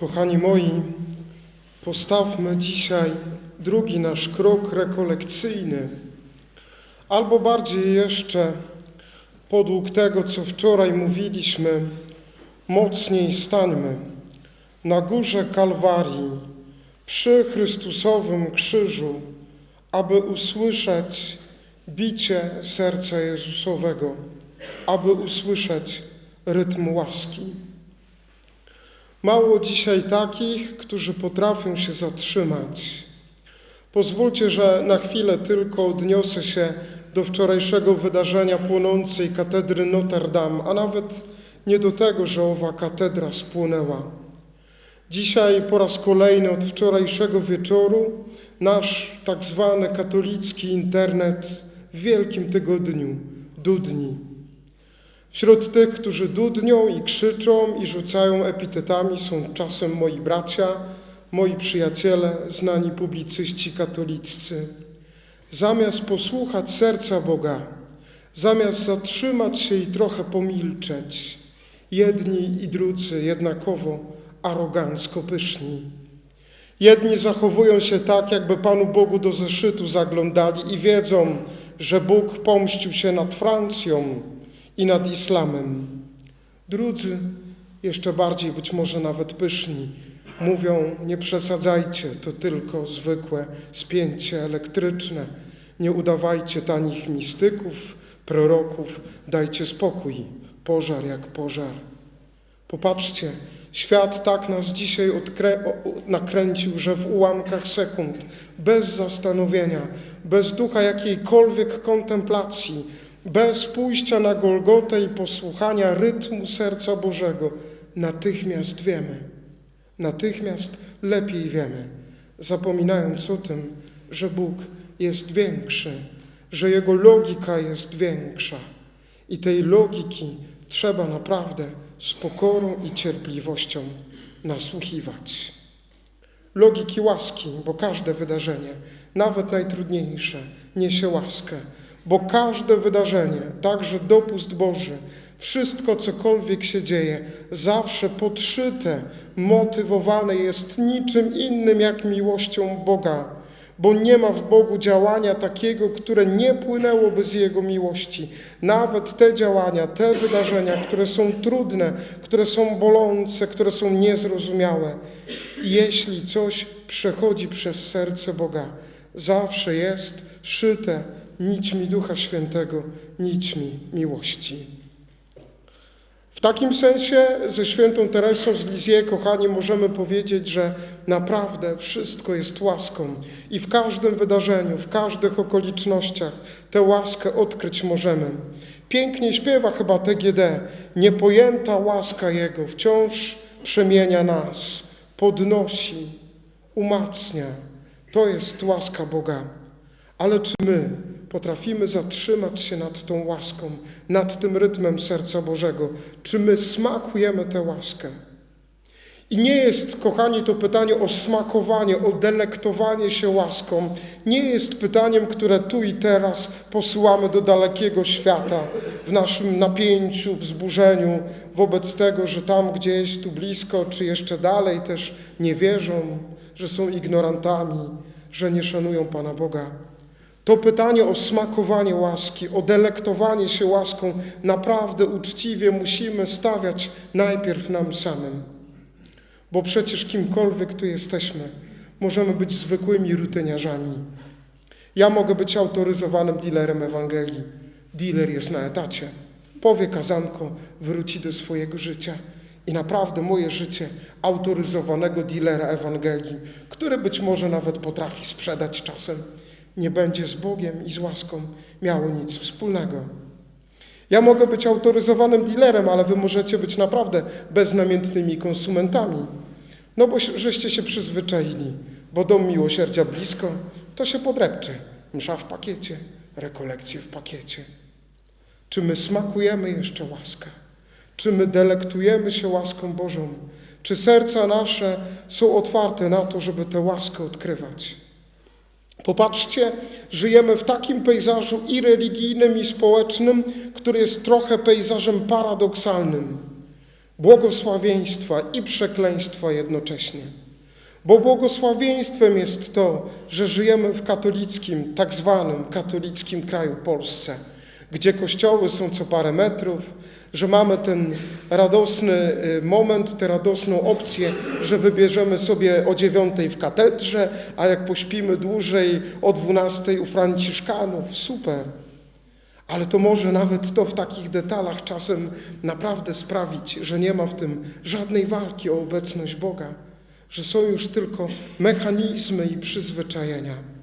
Kochani moi, postawmy dzisiaj drugi nasz krok rekolekcyjny, albo bardziej jeszcze, podług tego, co wczoraj mówiliśmy, mocniej stańmy na górze Kalwarii, przy Chrystusowym krzyżu, aby usłyszeć bicie serca Jezusowego, aby usłyszeć rytm łaski. Mało dzisiaj takich, którzy potrafią się zatrzymać. Pozwólcie, że na chwilę tylko odniosę się do wczorajszego wydarzenia płonącej katedry Notre Dame, a nawet nie do tego, że owa katedra spłonęła. Dzisiaj po raz kolejny od wczorajszego wieczoru nasz tak zwany katolicki internet w Wielkim Tygodniu dudni. Wśród tych, którzy dudnią i krzyczą i rzucają epitetami są czasem moi bracia, moi przyjaciele, znani publicyści katoliccy. Zamiast posłuchać serca Boga, zamiast zatrzymać się i trochę pomilczeć, jedni i drudzy jednakowo arogancko pyszni. Jedni zachowują się tak, jakby Panu Bogu do zeszytu zaglądali i wiedzą, że Bóg pomścił się nad Francją i nad islamem. Drudzy, jeszcze bardziej być może nawet pyszni, mówią: Nie przesadzajcie, to tylko zwykłe spięcie elektryczne. Nie udawajcie tanich mistyków, proroków, dajcie spokój, pożar jak pożar. Popatrzcie, świat tak nas dzisiaj nakręcił, że w ułamkach sekund, bez zastanowienia, bez ducha jakiejkolwiek kontemplacji, bez pójścia na Golgotę i posłuchania rytmu serca Bożego, natychmiast wiemy, natychmiast lepiej wiemy, zapominając o tym, że Bóg jest większy, że Jego logika jest większa i tej logiki trzeba naprawdę z pokorą i cierpliwością nasłuchiwać. Logiki łaski, bo każde wydarzenie, nawet najtrudniejsze, niesie łaskę, bo każde wydarzenie, także dopust Boży, wszystko cokolwiek się dzieje, zawsze podszyte, motywowane jest niczym innym jak miłością Boga, bo nie ma w Bogu działania takiego, które nie płynęłoby z Jego miłości. Nawet te działania, te wydarzenia, które są trudne, które są bolące, które są niezrozumiałe, jeśli coś przechodzi przez serce Boga, zawsze jest szyte nićmi Ducha Świętego, nićmi miłości. W takim sensie ze świętą Teresą z Lizie, kochani, możemy powiedzieć, że naprawdę wszystko jest łaską i w każdym wydarzeniu, w każdych okolicznościach tę łaskę odkryć możemy. Pięknie śpiewa chyba TGD, niepojęta łaska Jego wciąż przemienia nas, podnosi, umacnia. To jest łaska Boga. Ale czy my potrafimy zatrzymać się nad tą łaską, nad tym rytmem serca Bożego? Czy my smakujemy tę łaskę? I nie jest, kochani, to pytanie o smakowanie, o delektowanie się łaską. Nie jest pytaniem, które tu i teraz posyłamy do dalekiego świata w naszym napięciu, wzburzeniu wobec tego, że tam gdzieś, tu blisko, czy jeszcze dalej też nie wierzą, że są ignorantami, że nie szanują Pana Boga. To pytanie o smakowanie łaski, o delektowanie się łaską naprawdę uczciwie musimy stawiać najpierw nam samym. Bo przecież kimkolwiek tu jesteśmy, możemy być zwykłymi rutyniarzami. Ja mogę być autoryzowanym dealerem Ewangelii. Dealer jest na etacie. Powie kazanko, wróci do swojego życia. I naprawdę moje życie autoryzowanego dealera Ewangelii, który być może nawet potrafi sprzedać czasem, nie będzie z Bogiem i z łaską miało nic wspólnego. Ja mogę być autoryzowanym dealerem, ale wy możecie być naprawdę beznamiętnymi konsumentami. No bo żeście się przyzwyczaili, bo dom miłosierdzia blisko, to się podrepcze. Msza w pakiecie, rekolekcje w pakiecie. Czy my smakujemy jeszcze łaskę? Czy my delektujemy się łaską Bożą? Czy serca nasze są otwarte na to, żeby tę łaskę odkrywać? Popatrzcie, żyjemy w takim pejzażu i religijnym, i społecznym, który jest trochę pejzażem paradoksalnym. błogosławieństwa i przekleństwa jednocześnie. Bo błogosławieństwem jest to, że żyjemy w katolickim, tak zwanym katolickim kraju Polsce, gdzie kościoły są co parę metrów, że mamy ten radosny y, moment, tę radosną opcję, że wybierzemy sobie o dziewiątej w katedrze, a jak pośpimy dłużej o dwunastej u Franciszkanów, super. Ale to może nawet to w takich detalach czasem naprawdę sprawić, że nie ma w tym żadnej walki o obecność Boga, że są już tylko mechanizmy i przyzwyczajenia.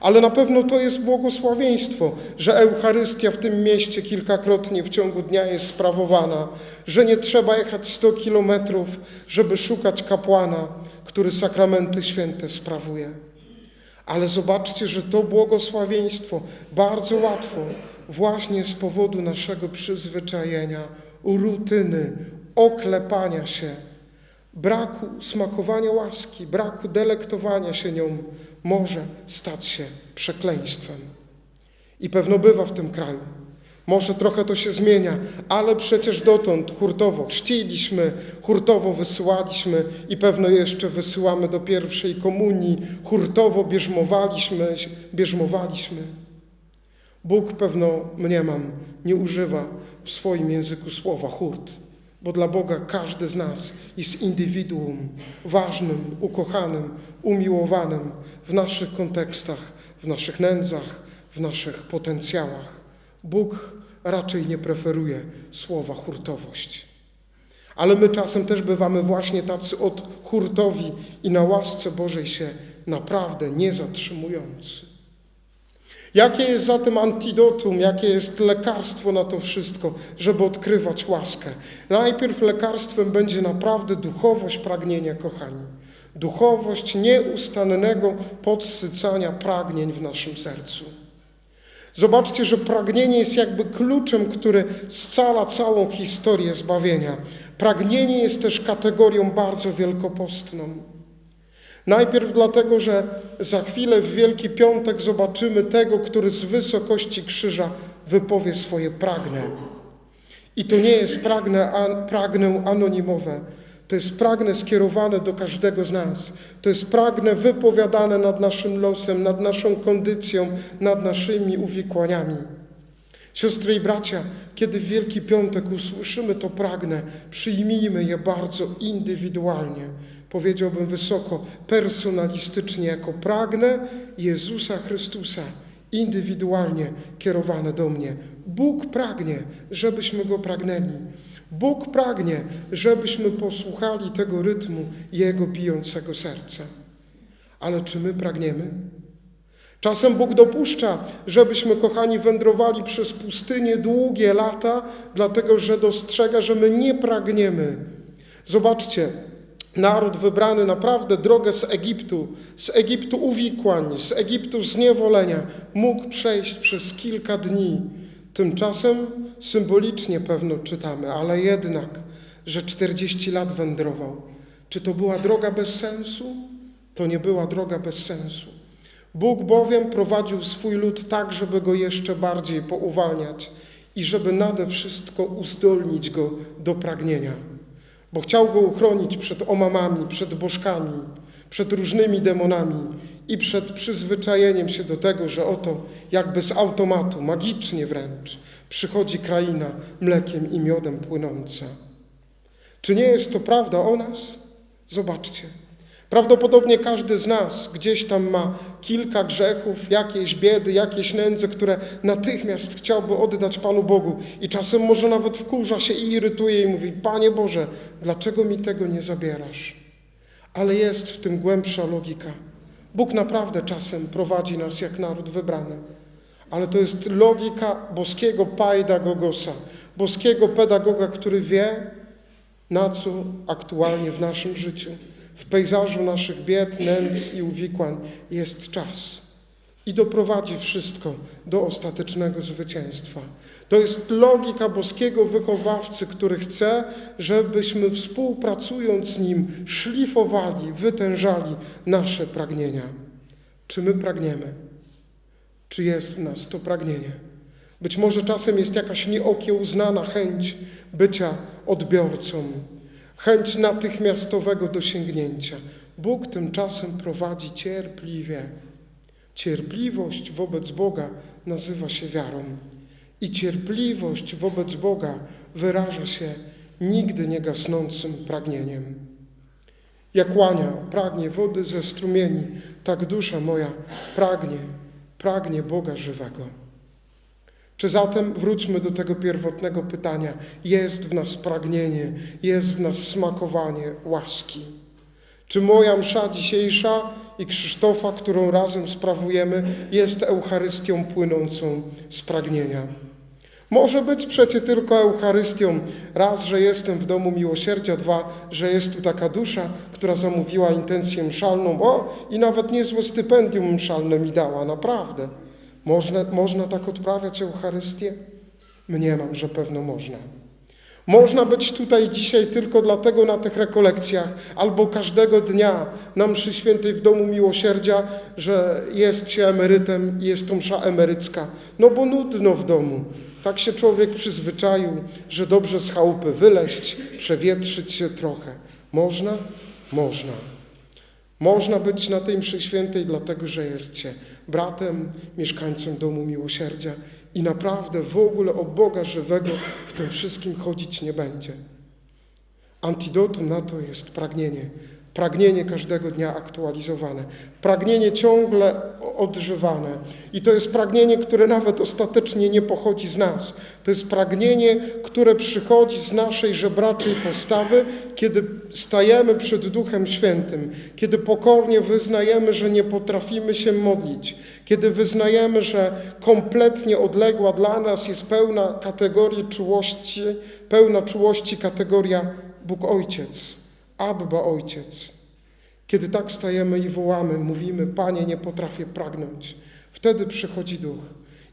Ale na pewno to jest błogosławieństwo, że Eucharystia w tym mieście kilkakrotnie w ciągu dnia jest sprawowana, że nie trzeba jechać 100 kilometrów, żeby szukać kapłana, który sakramenty święte sprawuje. Ale zobaczcie, że to błogosławieństwo bardzo łatwo właśnie z powodu naszego przyzwyczajenia, rutyny, oklepania się, braku smakowania łaski, braku delektowania się nią może stać się przekleństwem. I pewno bywa w tym kraju. Może trochę to się zmienia, ale przecież dotąd hurtowo chrzciliśmy, hurtowo wysyłaliśmy i pewno jeszcze wysyłamy do pierwszej komunii, hurtowo bierzmowaliśmy, bierzmowaliśmy. Bóg pewno, mniemam, nie używa w swoim języku słowa hurt, bo dla Boga każdy z nas jest indywiduum, ważnym, ukochanym, umiłowanym w naszych kontekstach, w naszych nędzach, w naszych potencjałach. Bóg raczej nie preferuje słowa hurtowość. Ale my czasem też bywamy właśnie tacy od hurtowi i na łasce Bożej się naprawdę nie zatrzymujący. Jakie jest zatem antidotum, jakie jest lekarstwo na to wszystko, żeby odkrywać łaskę? Najpierw lekarstwem będzie naprawdę duchowość pragnienia, kochani. Duchowość nieustannego podsycania pragnień w naszym sercu. Zobaczcie, że pragnienie jest jakby kluczem, który scala całą historię zbawienia. Pragnienie jest też kategorią bardzo wielkopostną. Najpierw dlatego, że za chwilę w Wielki Piątek zobaczymy tego, który z wysokości krzyża wypowie swoje pragnę. I to nie jest pragnę, an, pragnę anonimowe, to jest pragnę skierowane do każdego z nas. To jest pragnę wypowiadane nad naszym losem, nad naszą kondycją, nad naszymi uwikłaniami. Siostry i bracia, kiedy w Wielki Piątek usłyszymy to pragnę, przyjmijmy je bardzo indywidualnie powiedziałbym wysoko, personalistycznie, jako pragnę Jezusa Chrystusa, indywidualnie kierowane do mnie. Bóg pragnie, żebyśmy Go pragnęli. Bóg pragnie, żebyśmy posłuchali tego rytmu Jego bijącego serca. Ale czy my pragniemy? Czasem Bóg dopuszcza, żebyśmy, kochani, wędrowali przez pustynię długie lata, dlatego że dostrzega, że my nie pragniemy. Zobaczcie, naród wybrany naprawdę drogę z Egiptu, z Egiptu uwikłań, z Egiptu zniewolenia, mógł przejść przez kilka dni. Tymczasem symbolicznie pewno czytamy, ale jednak, że 40 lat wędrował. Czy to była droga bez sensu? To nie była droga bez sensu. Bóg bowiem prowadził swój lud tak, żeby go jeszcze bardziej pouwalniać i żeby nade wszystko uzdolnić go do pragnienia bo chciał go uchronić przed omamami, przed bożkami, przed różnymi demonami i przed przyzwyczajeniem się do tego, że oto jakby z automatu, magicznie wręcz, przychodzi kraina mlekiem i miodem płynąca. Czy nie jest to prawda o nas? Zobaczcie. Prawdopodobnie każdy z nas gdzieś tam ma kilka grzechów, jakieś biedy, jakieś nędzy, które natychmiast chciałby oddać Panu Bogu i czasem może nawet wkurza się i irytuje i mówi: Panie Boże, dlaczego mi tego nie zabierasz? Ale jest w tym głębsza logika. Bóg naprawdę czasem prowadzi nas jak naród wybrany, ale to jest logika boskiego pedagogosa, boskiego pedagoga, który wie, na co aktualnie w naszym życiu w pejzażu naszych bied, nędz i uwikłań jest czas i doprowadzi wszystko do ostatecznego zwycięstwa. To jest logika boskiego wychowawcy, który chce, żebyśmy współpracując z nim szlifowali, wytężali nasze pragnienia. Czy my pragniemy? Czy jest w nas to pragnienie? Być może czasem jest jakaś nieokiełznana chęć bycia odbiorcą, chęć natychmiastowego dosięgnięcia. Bóg tymczasem prowadzi cierpliwie. Cierpliwość wobec Boga nazywa się wiarą. I cierpliwość wobec Boga wyraża się nigdy nie gasnącym pragnieniem. Jak łania pragnie wody ze strumieni, tak dusza moja pragnie, pragnie Boga żywego. Czy zatem wróćmy do tego pierwotnego pytania: jest w nas pragnienie, jest w nas smakowanie łaski? Czy moja msza dzisiejsza i Krzysztofa, którą razem sprawujemy, jest Eucharystią płynącą z pragnienia? Może być przecie tylko Eucharystią. Raz, że jestem w domu miłosierdzia, dwa, że jest tu taka dusza, która zamówiła intencję mszalną, o i nawet niezłe stypendium mszalne mi dała, naprawdę. Można, można tak odprawiać Eucharystię? Mniemam, że pewno można. Można być tutaj dzisiaj tylko dlatego na tych rekolekcjach, albo każdego dnia na mszy świętej w Domu Miłosierdzia, że jest się emerytem i jest to msza emerycka. No bo nudno w domu. Tak się człowiek przyzwyczaił, że dobrze z chałupy wyleść, przewietrzyć się trochę. Można? Można. Można być na tej mszy świętej dlatego, że jest się bratem, mieszkańcem Domu Miłosierdzia i naprawdę w ogóle o Boga żywego w tym wszystkim chodzić nie będzie. Antidotum na to jest pragnienie. Pragnienie każdego dnia aktualizowane, pragnienie ciągle odżywane. I to jest pragnienie, które nawet ostatecznie nie pochodzi z nas. To jest pragnienie, które przychodzi z naszej żebraczej postawy, kiedy stajemy przed Duchem Świętym, kiedy pokornie wyznajemy, że nie potrafimy się modlić, kiedy wyznajemy, że kompletnie odległa dla nas jest pełna kategorii czułości, pełna czułości kategoria Bóg Ojciec. Abba Ojciec. Kiedy tak stajemy i wołamy, mówimy, Panie, nie potrafię pragnąć, wtedy przychodzi Duch.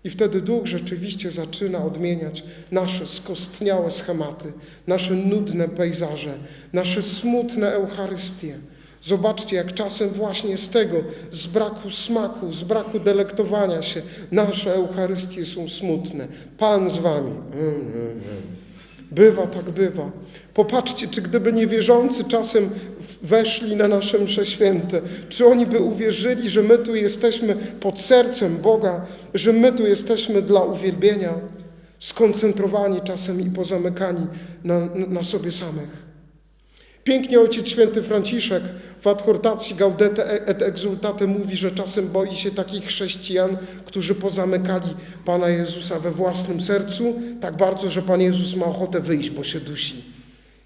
I wtedy Duch rzeczywiście zaczyna odmieniać nasze skostniałe schematy, nasze nudne pejzaże, nasze smutne Eucharystie. Zobaczcie, jak czasem właśnie z tego, z braku smaku, z braku delektowania się, nasze Eucharystie są smutne. Pan z wami. Mm, mm, mm. Bywa, tak bywa. Popatrzcie, czy gdyby niewierzący czasem weszli na nasze msze święte, czy oni by uwierzyli, że my tu jesteśmy pod sercem Boga, że my tu jesteśmy dla uwielbienia, skoncentrowani czasem i pozamykani na, na sobie samych. Pięknie ojciec święty Franciszek w adhortacji Gaudete et Exultate mówi, że czasem boi się takich chrześcijan, którzy pozamykali Pana Jezusa we własnym sercu tak bardzo, że Pan Jezus ma ochotę wyjść, bo się dusi.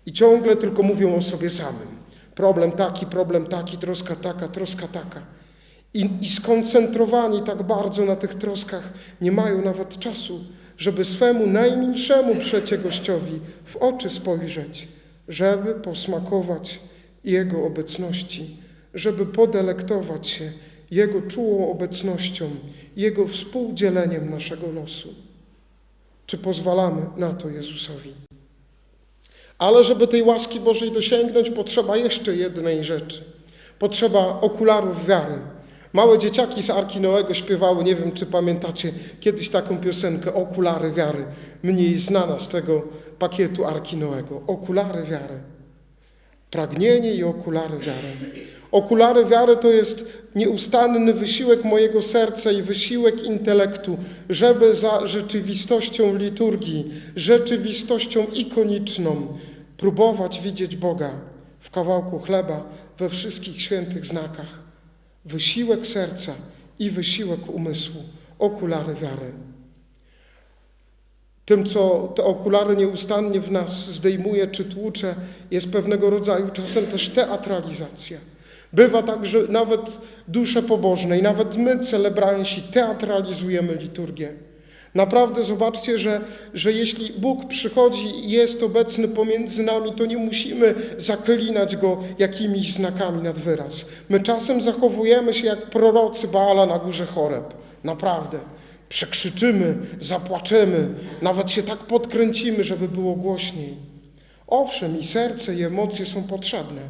I ciągle tylko mówią o sobie samym. Problem taki, problem taki, troska taka, troska taka. I, I skoncentrowani tak bardzo na tych troskach nie mają nawet czasu, żeby swemu najmilszemu przecie gościowi w oczy spojrzeć żeby posmakować Jego obecności, żeby podelektować się Jego czułą obecnością, Jego współdzieleniem naszego losu. Czy pozwalamy na to Jezusowi? Ale żeby tej łaski Bożej dosięgnąć, potrzeba jeszcze jednej rzeczy. Potrzeba okularów wiary. Małe dzieciaki z Arki Noego śpiewały, nie wiem czy pamiętacie, kiedyś taką piosenkę Okulary wiary, mniej znana z tego pakietu Arki Noego. Okulary wiary. Pragnienie i okulary wiary. Okulary wiary to jest nieustanny wysiłek mojego serca i wysiłek intelektu, żeby za rzeczywistością liturgii, rzeczywistością ikoniczną próbować widzieć Boga w kawałku chleba, we wszystkich świętych znakach wysiłek serca i wysiłek umysłu, okulary wiary. Tym, co te okulary nieustannie w nas zdejmuje czy tłucze, jest pewnego rodzaju czasem też teatralizacja. Bywa tak, że nawet dusze pobożne i nawet my, celebranci, teatralizujemy liturgię. Naprawdę zobaczcie, że, że jeśli Bóg przychodzi i jest obecny pomiędzy nami, to nie musimy zaklinać Go jakimiś znakami nad wyraz. My czasem zachowujemy się jak prorocy Baala na górze choreb. Naprawdę. Przekrzyczymy, zapłaczemy, nawet się tak podkręcimy, żeby było głośniej. Owszem, i serce, i emocje są potrzebne,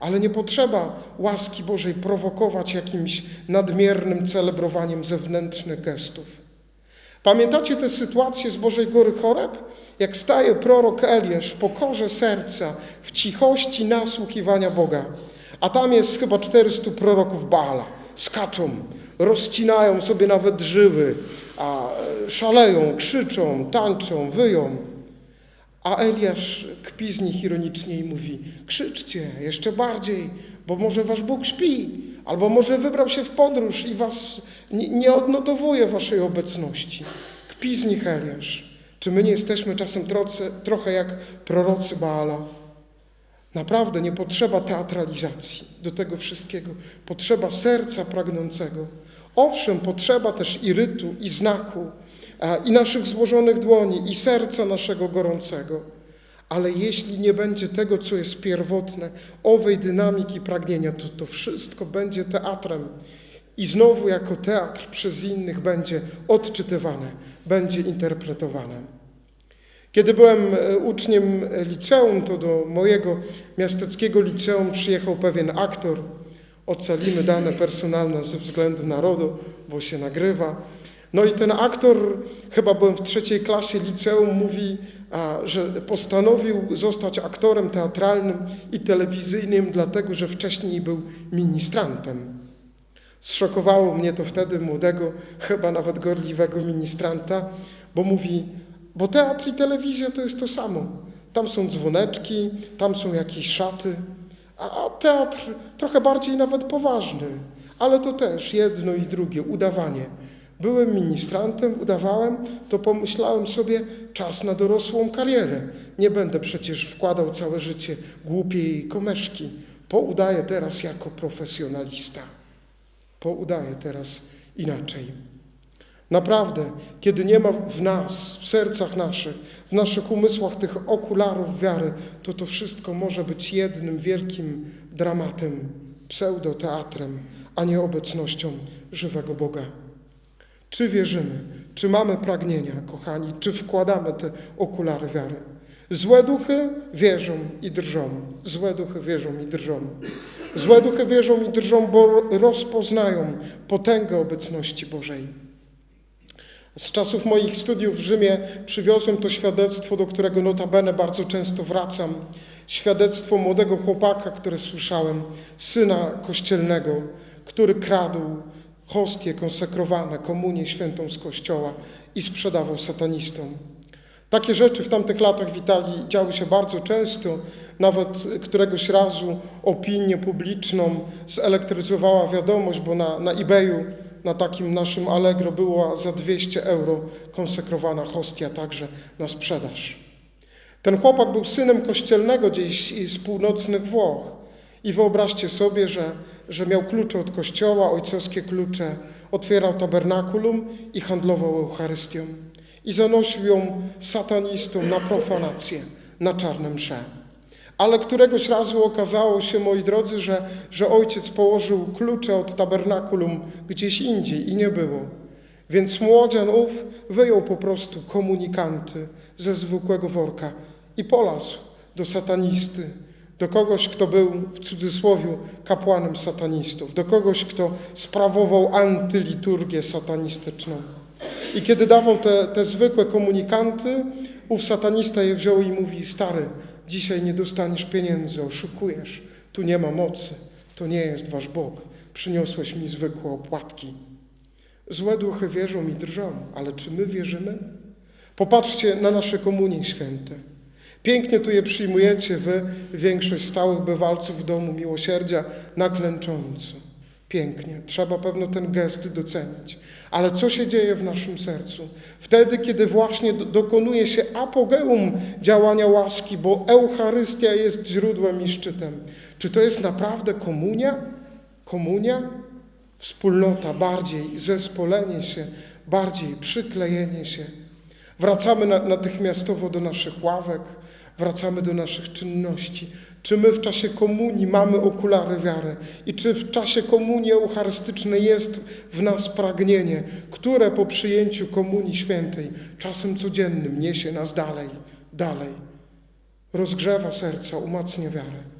ale nie potrzeba łaski Bożej prowokować jakimś nadmiernym celebrowaniem zewnętrznych gestów. Pamiętacie tę sytuację z Bożej Góry Choreb? Jak staje prorok Eliasz w pokorze serca, w cichości nasłuchiwania Boga. A tam jest chyba 400 proroków Baala. Skaczą, rozcinają sobie nawet żyły, a e, szaleją, krzyczą, tańczą, wyją. A Eliasz kpi z nich ironicznie i mówi: Krzyczcie jeszcze bardziej, bo może wasz Bóg śpi, albo może wybrał się w podróż i was nie, odnotowuje waszej obecności. Kpi z nich Eliasz. Czy my nie jesteśmy czasem troce, trochę jak prorocy Baala? Naprawdę nie potrzeba teatralizacji do tego wszystkiego. Potrzeba serca pragnącego. Owszem, potrzeba też i rytu, i znaku, a, i naszych złożonych dłoni, i serca naszego gorącego. Ale jeśli nie będzie tego, co jest pierwotne, owej dynamiki pragnienia, to to wszystko będzie teatrem. I znowu jako teatr przez innych będzie odczytywane, będzie interpretowane. Kiedy byłem e, uczniem liceum, to do mojego miasteckiego liceum przyjechał pewien aktor. Ocalimy dane personalne ze względu narodu, bo się nagrywa. No i ten aktor, chyba byłem w trzeciej klasie liceum, mówi, że postanowił zostać aktorem teatralnym i telewizyjnym, dlatego że wcześniej był ministrantem. Zszokowało mnie to wtedy młodego, chyba nawet gorliwego ministranta, bo mówi, bo teatr i telewizja to jest to samo. Tam są dzwoneczki, tam są jakieś szaty, a teatr trochę bardziej nawet poważny, ale to też jedno i drugie, udawanie. Byłem ministrantem, udawałem, to pomyślałem sobie, czas na dorosłą karierę. Nie będę przecież wkładał całe życie głupiej komeszki. Poudaję teraz jako profesjonalista. Poudaję teraz inaczej. Naprawdę, kiedy nie ma w nas, w sercach naszych, w naszych umysłach tych okularów wiary, to to wszystko może być jednym wielkim dramatem, pseudoteatrem, a nie obecnością żywego Boga. Czy wierzymy, czy mamy pragnienia, kochani, czy wkładamy te okulary wiary? Złe duchy wierzą i drżą. Złe duchy wierzą i drżą. Złe duchy wierzą i drżą, bo rozpoznają potęgę obecności Bożej. Z czasów moich studiów w Rzymie przywiozłem to świadectwo, do którego notabene bardzo często wracam. Świadectwo młodego chłopaka, które słyszałem, syna kościelnego, który kradł hostie konsekrowane, komunię świętą z kościoła i sprzedawał satanistom. Takie rzeczy w tamtych latach w Italii działy się bardzo często. Nawet któregoś razu opinię publiczną zelektryzowała wiadomość, bo na, na eBayu na takim naszym Allegro była za 200 euro konsekrowana hostia także na sprzedaż. Ten chłopak był synem kościelnego gdzieś z północnych Włoch. I wyobraźcie sobie, że, że miał klucze od kościoła, ojcowskie klucze, otwierał tabernakulum i handlował Eucharystią. I zanosił ją satanistom na profanację, na czarne msze. Ale któregoś razu okazało się, moi drodzy, że, że ojciec położył klucze od tabernakulum gdzieś indziej i nie było. Więc młodzian ów wyjął po prostu komunikanty ze zwykłego worka i polazł do satanisty, do kogoś, kto był w cudzysłowie kapłanem satanistów, do kogoś, kto sprawował antyliturgię satanistyczną. I kiedy dawał te, te zwykłe komunikanty, ów satanista je wziął i mówi: Stary, dzisiaj nie dostaniesz pieniędzy, oszukujesz, tu nie ma mocy, to nie jest wasz Bóg, przyniosłeś mi zwykłe opłatki. Złe duchy wierzą i drżą, ale czy my wierzymy? Popatrzcie na nasze komunie święte. Pięknie tu je przyjmujecie wy, większość stałych bywalców w domu miłosierdzia, naklęcząco. Pięknie, trzeba pewno ten gest docenić. Ale co się dzieje w naszym sercu? Wtedy, kiedy właśnie dokonuje się apogeum działania łaski, bo Eucharystia jest źródłem i szczytem. Czy to jest naprawdę komunia? Komunia? Wspólnota, bardziej zespolenie się, bardziej przyklejenie się. Wracamy natychmiastowo do naszych ławek, wracamy do naszych czynności. Czy my w czasie komunii mamy okulary wiary i czy w czasie komunii eucharystycznej jest w nas pragnienie, które po przyjęciu komunii świętej, czasem codziennym, niesie nas dalej, dalej, rozgrzewa serca, umacnia wiarę.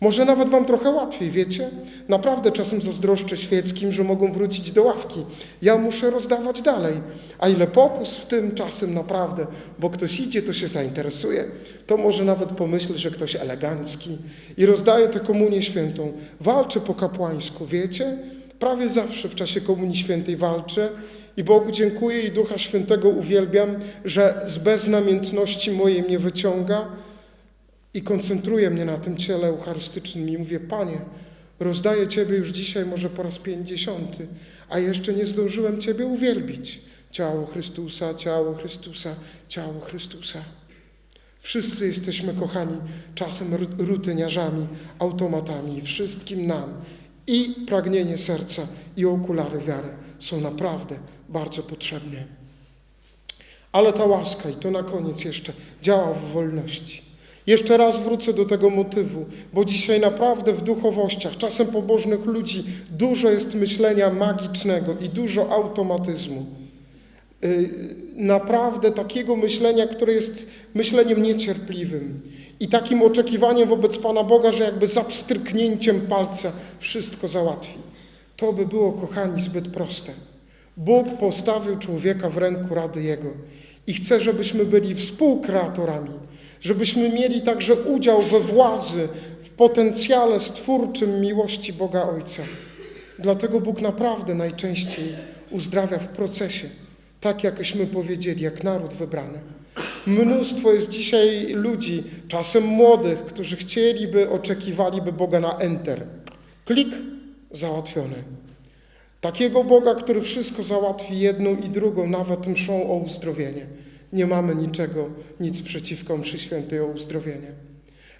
Może nawet wam trochę łatwiej, wiecie? Naprawdę czasem zazdroszczę świeckim, że mogą wrócić do ławki. Ja muszę rozdawać dalej. A ile pokus w tym czasem naprawdę, bo ktoś idzie, to się zainteresuje, to może nawet pomyśli, że ktoś elegancki i rozdaje tę komunię świętą. Walczę po kapłańsku, wiecie? Prawie zawsze w czasie komunii świętej walczę i Bogu dziękuję i Ducha Świętego uwielbiam, że z beznamiętności mojej mnie wyciąga i koncentruje mnie na tym ciele eucharystycznym i mówię, Panie, rozdaję Ciebie już dzisiaj może po raz pięćdziesiąty, a jeszcze nie zdążyłem Ciebie uwielbić. Ciało Chrystusa, ciało Chrystusa, ciało Chrystusa. Wszyscy jesteśmy, kochani, czasem ru- rutyniarzami, automatami wszystkim nam i pragnienie serca i okulary wiary są naprawdę bardzo potrzebne. Ale ta łaska, i to na koniec jeszcze, działa w wolności. Jeszcze raz wrócę do tego motywu, bo dzisiaj naprawdę w duchowościach, czasem pobożnych ludzi, dużo jest myślenia magicznego i dużo automatyzmu. Y, Naprawdę takiego myślenia, które jest myśleniem niecierpliwym i takim oczekiwaniem wobec Pana Boga, że jakby za pstryknięciem palca wszystko załatwi. To by było, kochani, zbyt proste. Bóg postawił człowieka w ręku rady Jego i chce, żebyśmy byli współkreatorami, żebyśmy mieli także udział we władzy, w potencjale stwórczym miłości Boga Ojca. Dlatego Bóg naprawdę najczęściej uzdrawia w procesie, tak jakśmy powiedzieli, jak naród wybrany. Mnóstwo jest dzisiaj ludzi, czasem młodych, którzy chcieliby, oczekiwaliby Boga na enter. Klik, załatwione. Takiego Boga, który wszystko załatwi jedną i drugą, nawet mszą o uzdrowienie. Nie mamy niczego, nic przeciwko mszy świętej o uzdrowienie.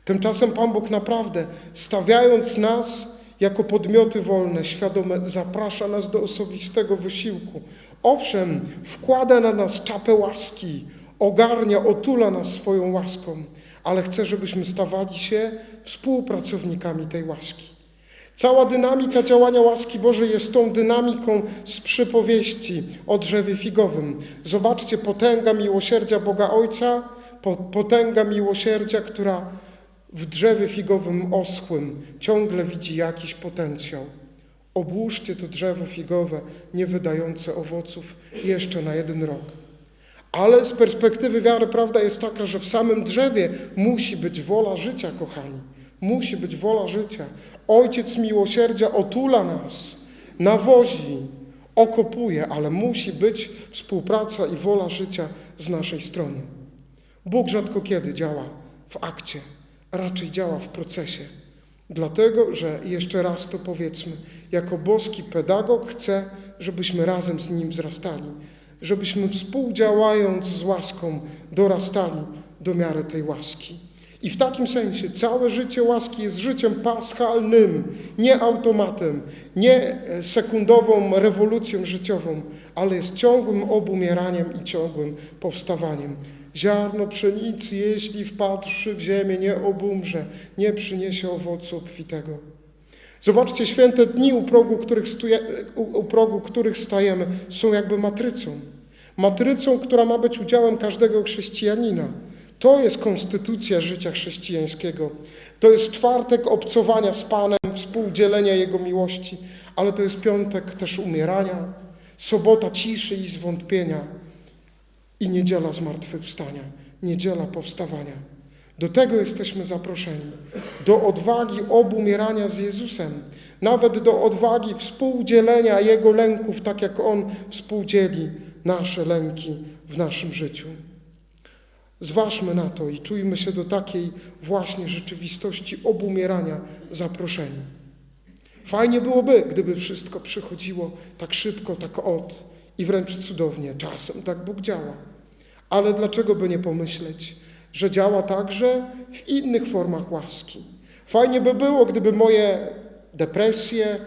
Tymczasem Pan Bóg naprawdę, stawiając nas jako podmioty wolne, świadome, zaprasza nas do osobistego wysiłku. Owszem, wkłada na nas czapę łaski, ogarnia, otula nas swoją łaską, ale chce, żebyśmy stawali się współpracownikami tej łaski. Cała dynamika działania łaski Bożej jest tą dynamiką z przypowieści o drzewie figowym. Zobaczcie, potęga miłosierdzia Boga Ojca, po- potęga miłosierdzia, która w drzewie figowym oschłym ciągle widzi jakiś potencjał. Obłóżcie to drzewo figowe, nie wydające owoców, jeszcze na jeden rok. Ale z perspektywy wiary prawda jest taka, że w samym drzewie musi być wola życia, kochani. Musi być wola życia. Ojciec miłosierdzia otula nas, nawozi, okopuje, ale musi być współpraca i wola życia z naszej strony. Bóg rzadko kiedy działa w akcie, raczej działa w procesie. Dlatego, że jeszcze raz to powiedzmy, jako boski pedagog chcę, żebyśmy razem z Nim wzrastali, żebyśmy współdziałając z łaską dorastali do miary tej łaski. I w takim sensie całe życie łaski jest życiem paschalnym, nie automatem, nie e, sekundową rewolucją życiową, ale jest ciągłym obumieraniem i ciągłym powstawaniem. Ziarno pszenicy, jeśli wpadłszy w ziemię, nie obumrze, nie przyniesie owocu obfitego. Zobaczcie, święte dni, u progu, których, stuje, u progu których stajemy, są jakby matrycą. Matrycą, która ma być udziałem każdego chrześcijanina. To jest konstytucja życia chrześcijańskiego. To jest czwartek obcowania z Panem, współdzielenia Jego miłości, ale to jest piątek też umierania, sobota ciszy i zwątpienia i niedziela zmartwychwstania, niedziela powstawania. Do tego jesteśmy zaproszeni. Do odwagi obumierania z Jezusem, nawet do odwagi współdzielenia Jego lęków, tak jak On współdzieli nasze lęki w naszym życiu. Zważmy na to i czujmy się do takiej właśnie rzeczywistości obumierania zaproszeni. Fajnie byłoby, gdyby wszystko przychodziło tak szybko, tak od i wręcz cudownie. Czasem tak Bóg działa. Ale dlaczego by nie pomyśleć, że działa także w innych formach łaski? Fajnie by było, gdyby moje depresje,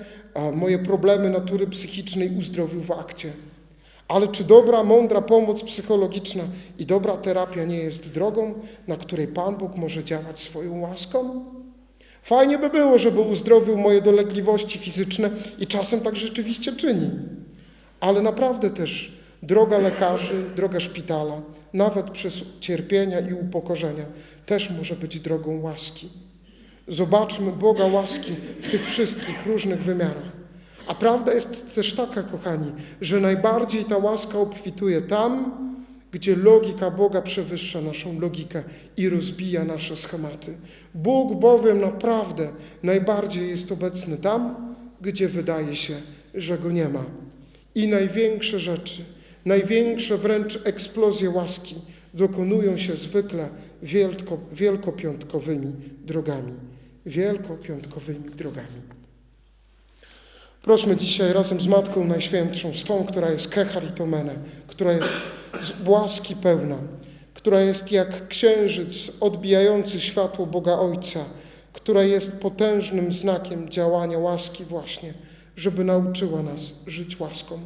moje problemy natury psychicznej uzdrowił w akcie. Ale czy dobra, mądra pomoc psychologiczna i dobra terapia nie jest drogą, na której Pan Bóg może działać swoją łaską? Fajnie by było, żeby uzdrowił moje dolegliwości fizyczne i czasem tak rzeczywiście czyni. Ale naprawdę też droga lekarzy, droga szpitala, nawet przez cierpienia i upokorzenia, też może być drogą łaski. Zobaczmy Boga łaski w tych wszystkich różnych wymiarach. A prawda jest też taka, kochani, że najbardziej ta łaska obfituje tam, gdzie logika Boga przewyższa naszą logikę i rozbija nasze schematy. Bóg bowiem naprawdę najbardziej jest obecny tam, gdzie wydaje się, że go nie ma. I największe rzeczy, największe wręcz eksplozje łaski dokonują się zwykle wielko, wielkopiątkowymi drogami. Wielkopiątkowymi drogami. Prośmy dzisiaj razem z Matką Najświętszą, z tą, która jest kecharitomene, która jest z łaski pełna, która jest jak księżyc odbijający światło Boga Ojca, która jest potężnym znakiem działania łaski właśnie, żeby nauczyła nas żyć łaską,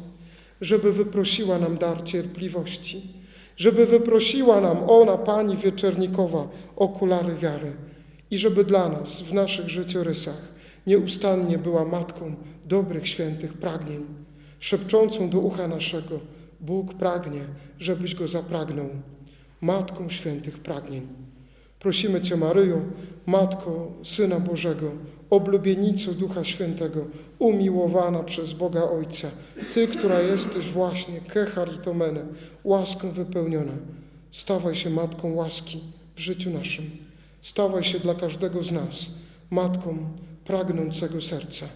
żeby wyprosiła nam dar cierpliwości, żeby wyprosiła nam ona, Pani Wieczernikowa, okulary wiary i żeby dla nas w naszych życiorysach nieustannie była matką dobrych, świętych pragnień, szepczącą do ucha naszego: Bóg pragnie, żebyś go zapragnął, matką świętych pragnień. Prosimy Cię, Maryjo, Matko Syna Bożego, oblubienico Ducha Świętego, umiłowana przez Boga Ojca, Ty, która jesteś właśnie kecharitomene, łaską wypełniona, stawaj się Matką łaski w życiu naszym. Stawaj się dla każdego z nas Matką pragnącego serca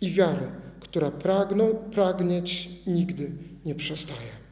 i wiary, która pragnął pragnieć nigdy nie przestaje.